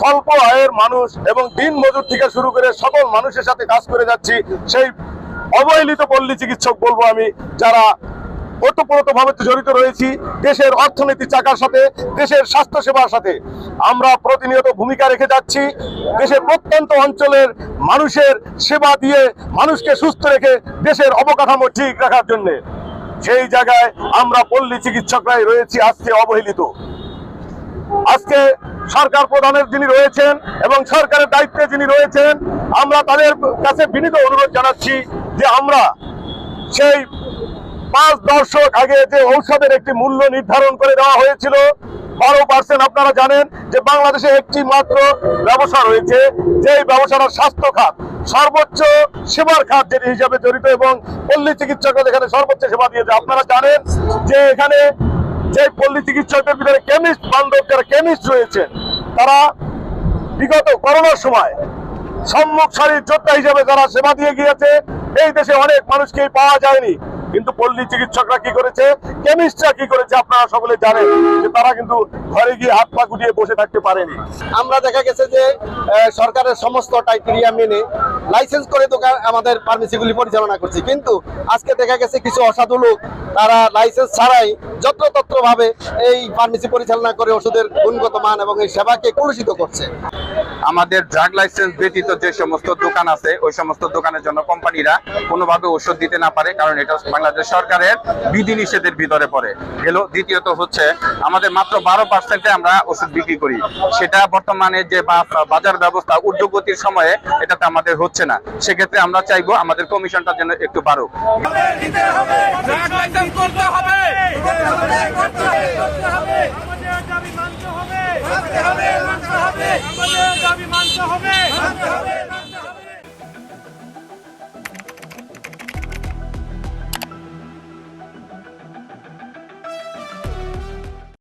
স্বল্প আয়ের মানুষ এবং দিন মজুর থেকে শুরু করে সকল মানুষের সাথে কাজ করে যাচ্ছি, সেই অবহেলিত পল্লী চিকিৎসক বলব আমি, যারা ওতপ্রোত ভাবে জড়িত রয়েছি, দেশের অর্থনীতি চাকার সাথে, দেশের স্বাস্থ্য সেবার সাথে। আমরা প্রতিনিয়ত ভূমিকা রেখে যাচ্ছি, দেশের প্রত্যন্ত অঞ্চলের মানুষের সেবা দিয়ে মানুষকে সুস্থ রেখে দেশের অবকাঠামো ঠিক রাখার জন্য। সেই জায়গায় আমরা পল্লী চিকিৎসকরাই রয়েছি আজকে অবহেলিত। আজকে সরকার প্রধানের যিনি রয়েছেন এবং সরকারের দায়িত্বে যিনি রয়েছেন, আমরা তাদের কাছে বিনীত অনুরোধ জানাচ্ছি যে আমরা সেই পাঁচ দশক আগে যে ঔষধের একটি মূল্য নির্ধারণ করে দেওয়া হয়েছিল, বারো পার্সেন্ট আপনারা জানেন যে বাংলাদেশে একটি মাত্র ব্যবসা রয়েছে, যেই ব্যবসাটা স্বাস্থ্য খাত। সর্বোচ্চ সেবার খাত যেটি হিসাবে জড়িত এবং পল্লী চিকিৎসকরা এখানে সর্বোচ্চ সেবা দিয়েছে আপনারা জানেন যে এখানে যে পল্লী চিকিৎসকদের ভিতরে কেমিস্ট বান্ধব, যারা কেমিস্ট রয়েছেন তারা বিগত করোনার সময় সম্মুখ সারির যোদ্ধা হিসেবে যারা সেবা দিয়ে গিয়েছে, এই দেশে অনেক মানুষকে পাওয়া যায়নি। কিন্তু পল্লী চিকিৎসকরা কি করেছে? কেমিস্টরা কি করেছে? আপনারা সকলে জানেন যে তারা কিন্তু ঘরে গিয়ে হাত পা গুটিয়ে বসে থাকতে পারেনি। আমরা দেখা গেছে যে সরকারের সমস্ত টাইটেরিয়া মেনে লাইসেন্স করে দোকান আমাদের ফার্মেসিগুলি পরিচালনা করছি। কিন্তু আজকে দেখা গেছে কিছু অসাধু লোক, তারা লাইসেন্স ছাড়াই যত্রতত্র ভাবে এই ফার্মেসি পরিচালনা করে ওষুধের গুণগত মান এবং এই সেবাকে কলুষিত করছে। আমাদের ড্রাগ লাইসেন্স ব্যতীত যে সমস্ত দোকান আছে, ওই সমস্ত দোকানের জন্য কোম্পানিরা কোনোভাবে ওষুধ দিতে না পারে, কারণ এটা বাংলাদেশ সরকারের বিধি নিষেধের ভিতরে পড়ে। গেল, দ্বিতীয়ত হচ্ছে, আমাদের মাত্র বারো পার্সেন্টে আমরা ওষুধ বিক্রি করি। সেটা বর্তমানে যে বাজার ব্যবস্থা ঊর্ধ্বগতির সময়ে এটাতে আমাদের হচ্ছে না। সেক্ষেত্রে আমরা চাইব আমাদের কমিশনটা যেন একটু বাড়ুক। হবে। আমাদের দাবি মানতে হবে। মানতে হবে।